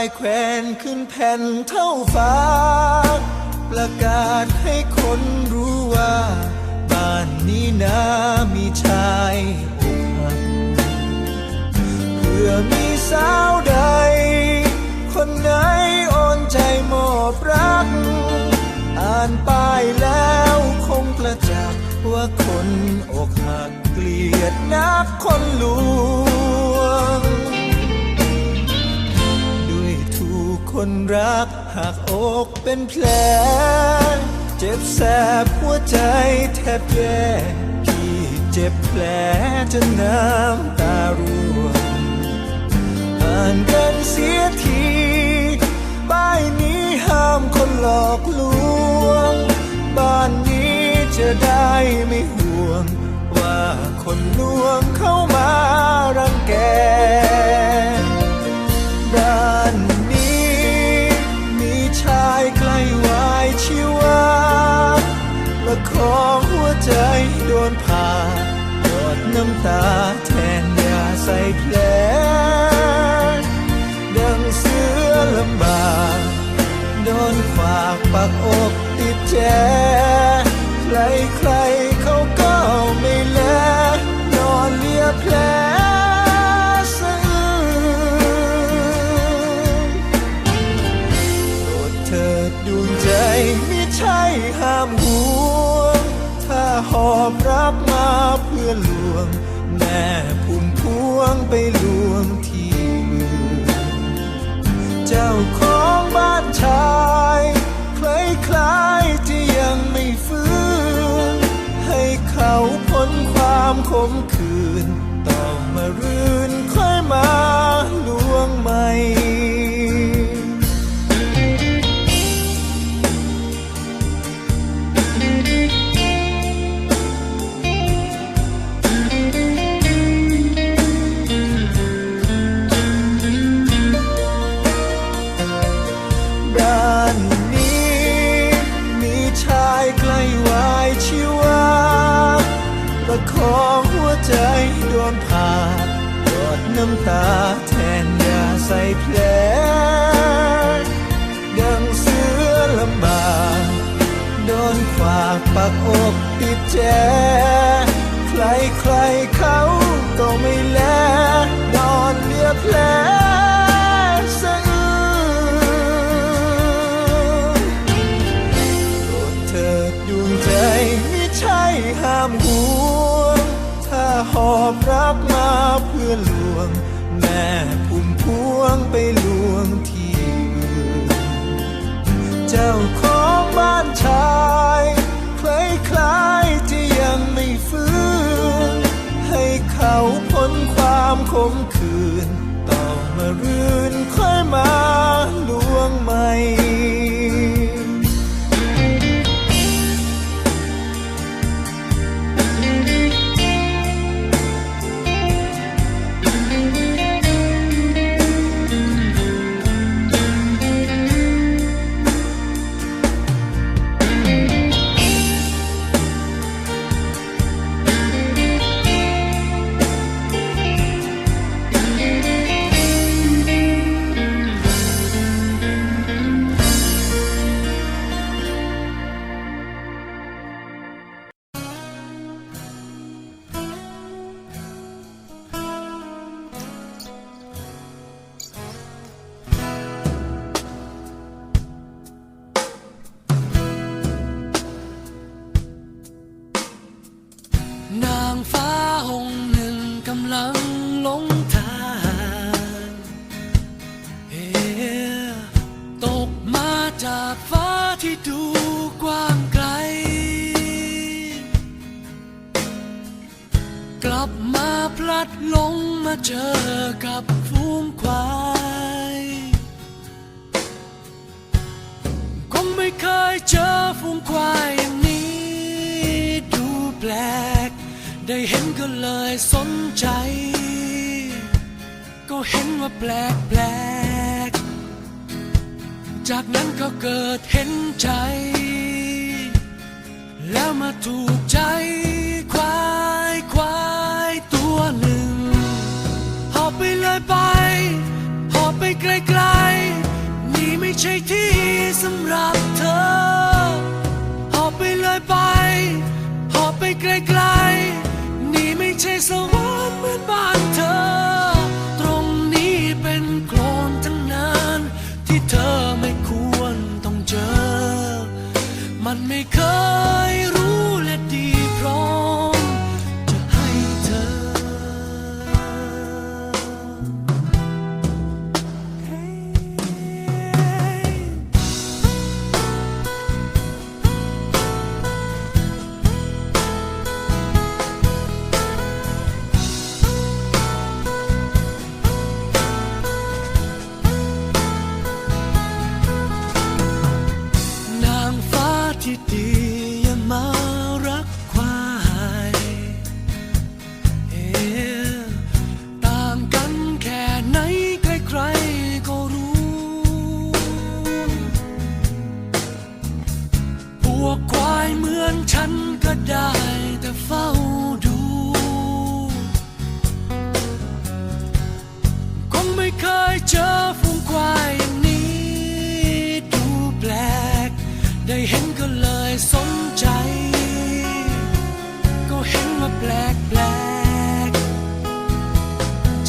ายแขวนขึ้นแผ่นเท่าฟ้า ประกาศให้คนรู้ว่า บ้านนี้นะมีชายอกหักเพื่อมีสาวใด คนไหนโอนใจมอบรัก อ่านป้ายแล้วคงประจักษ์ว่าคนอกหักเกลียดนักคนลวง คนรักหักอกเป็นแผล เจ็บแสบหัวใจแทบแย่พี่เจ็บแผลจนน้ำตาร่วงอ่านกันเสียทีป้ายนี้ห้ามคนหลอกลวง บ้านนี้จะได้ไม่ห่วง ว่าคนลวงเข้ามารังแกำตาแทนยาใส่แผลดังเสือลำบากโดนฝากปักอกติดแจใครใครเขาก็ไม่แลนอนเลียแผลสะอื้นโปรดเถิดวงใจไม่ใช่ห้ามห่วง ถ้าหอบรักมาเพื่อลวง แม่พุ่มพวงไปลวงที่อื่นเจ้าของบ้านชายคล้ายคล้ายๆที่ยังไม่ฟื้นให้เขาพ้นความขมขื่นำตาแทนยาใส่แผลดังเสือลำบากโดนฝากปักอกติดแจื่อลวง แม่พุ่มพวงไปลวงที่อื่นเจ้าขำลังหลงทางเอตกมาจากฟ้าที่ดูกว้างไกล กลับมาพลัดหลงมาเจอกับฝูงควายคงไม่เคยเจอฝูงควายอย่างนี้ดูแปลก ได้เห็นก็เลยสนใจ ก็เห็นว่าแปลกแปลก จากนั้นก็เกิดเห็นใจ แล้วมาถูกใจควายควายตัวหนึ่ง หอบไปเลยไป หอบไปไกลไกลนี่ไม่ใช่ที่สำหรับเธอ หอบไปเลยไป หอบไปไกลไกล ใช่สวรรค์เหมือนบ้านเธอ ตรงนี้เป็นโคลนทั้งนั้น ที่เธอไม่ควรต้องเจอ มันไม่เคย see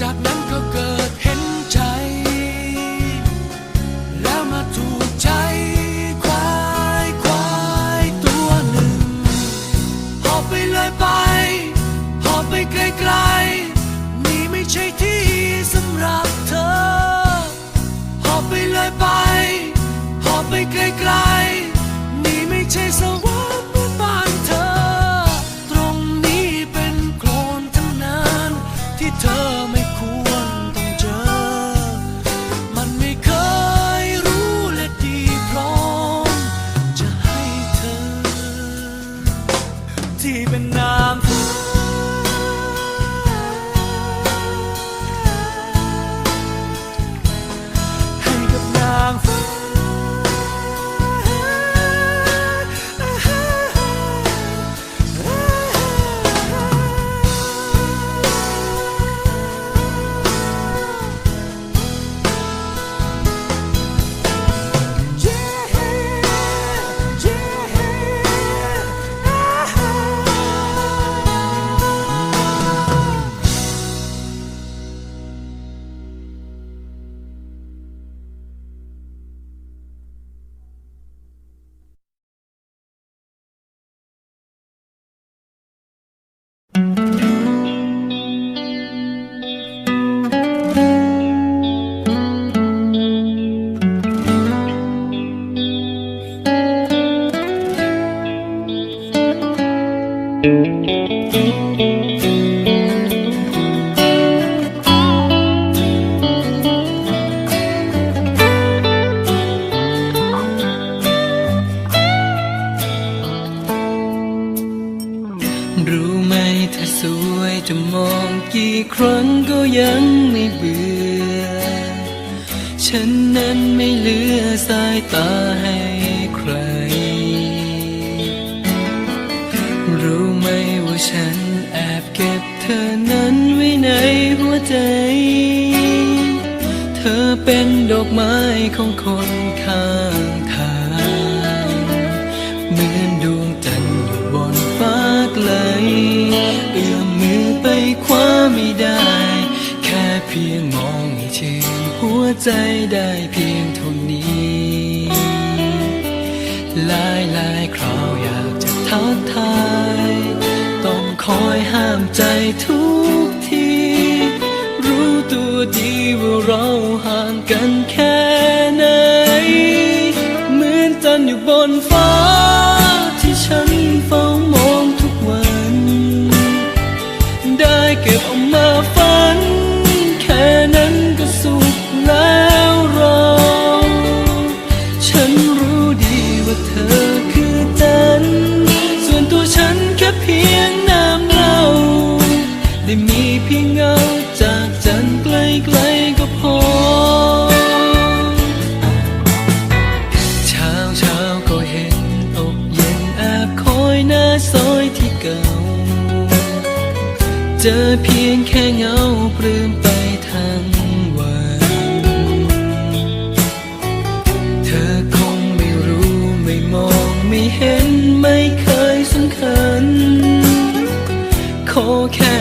จากนั้น ตาให้ใคร รู้ไหมว่าฉันแอบเก็บเธอนั้นไว้ในหัวใจ เธอเป็นดอกไม้ของคนข้างทางเหมือนดวงจันทร์อยู่บนฟ้าไกลเอื้อมมือไปคว้าไม่ได้ แค่เพียงมองเฉยหัวใจได้เพียงายต้องคอยห้ามใจทุกที รู้ตัวดีว่าเรา okay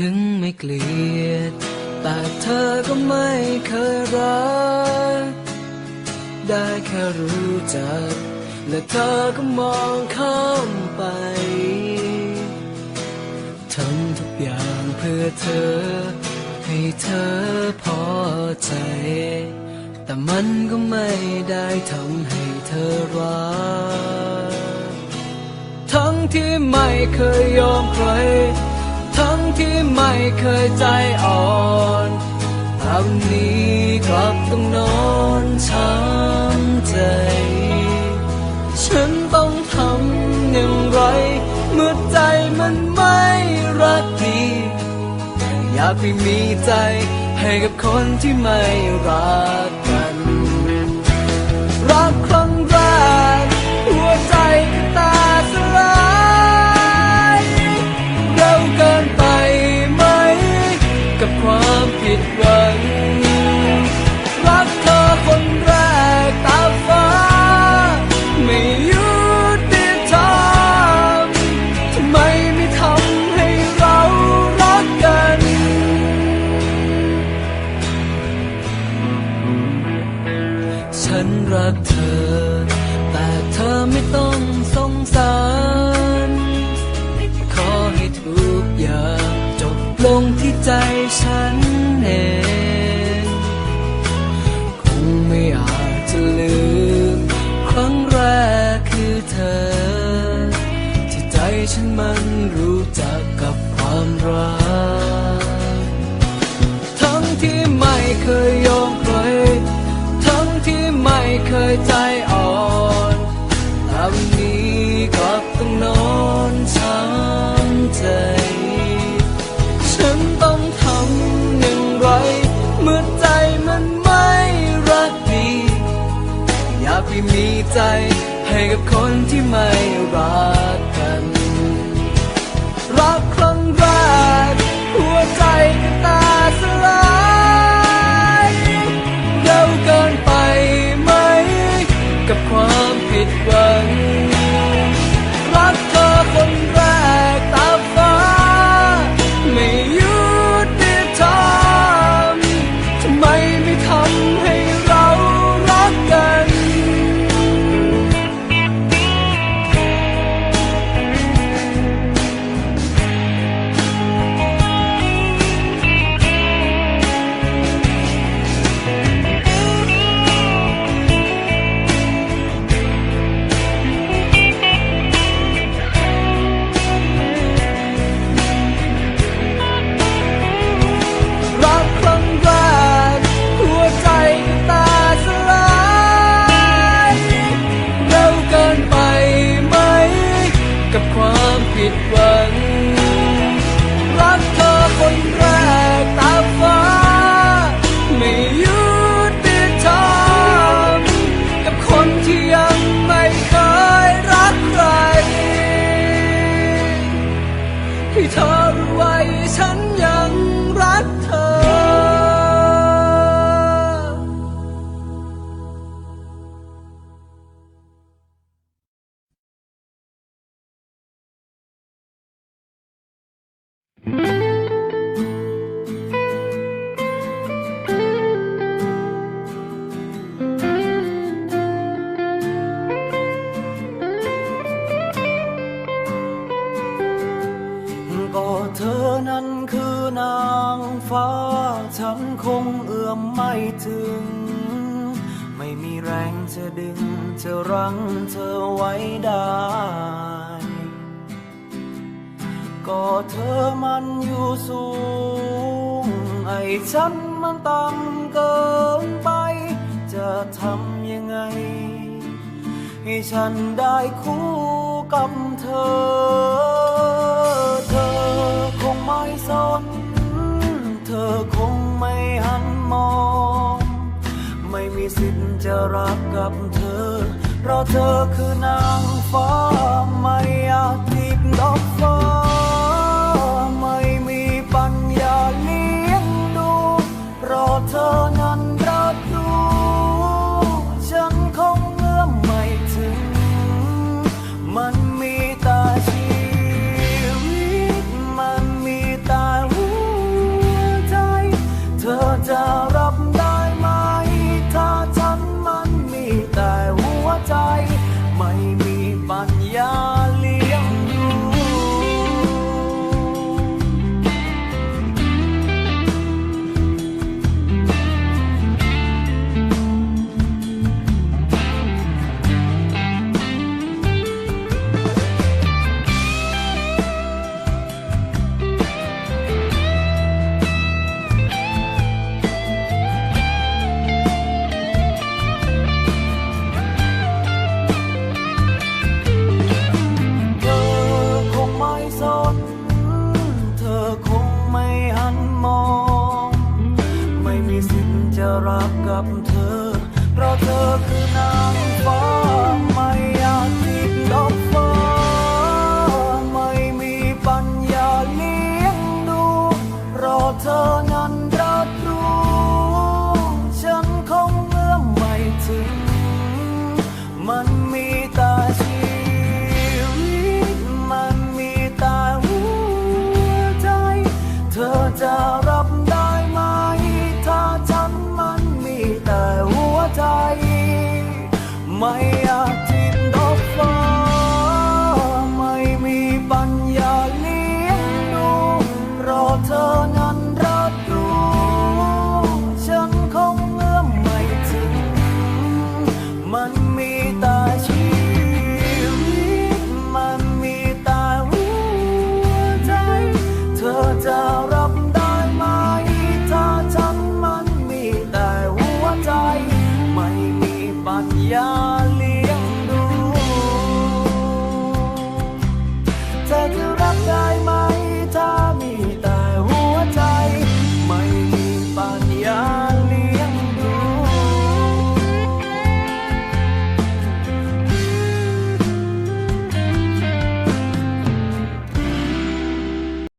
ถึงไม่เกลียด แต่เธอก็ไม่เคยรัก ได้แค่รู้จัก และเธอก็มองข้ามไปทำทุกอย่างเพื่อเธอ ให้เธอพอใจ แต่มันก็ไม่ได้ทำให้เธอรัก ทั้งที่ไม่เคยยอมใคร ทั้งที่ไม่เคยใจอ่อนแต่วันนี้กลับต้องนอนช้ำใจ ฉันต้องทำอย่างไร เมื่อใจมันไม่รักดีอยากไปมีใจให้กับคนที่ไม่รัก ให้กับคนที่ไม่รักกัน รักครั้งแรกหัวใจก็ตาสลายเร็วเกินไปไหม กับความผิดหวัง รักเธอคนแร จะรั้งเธอไว้ได้ ก็เธอมันอยู่สูง ไอ้ฉันมันต่ำเกินไป จะทำยังไง ให้ฉันได้คู่กับเธอ เธอคงไม่สน เธอคงไม่หันมอง ไม่มีสิทธิ์จะรักกับเธอ เพราะเธอคือนางฟ้าไม่อยาจติดอกฟ้า ไม่มีปัญญาเลี้ยงดู เพราะเธอนั้น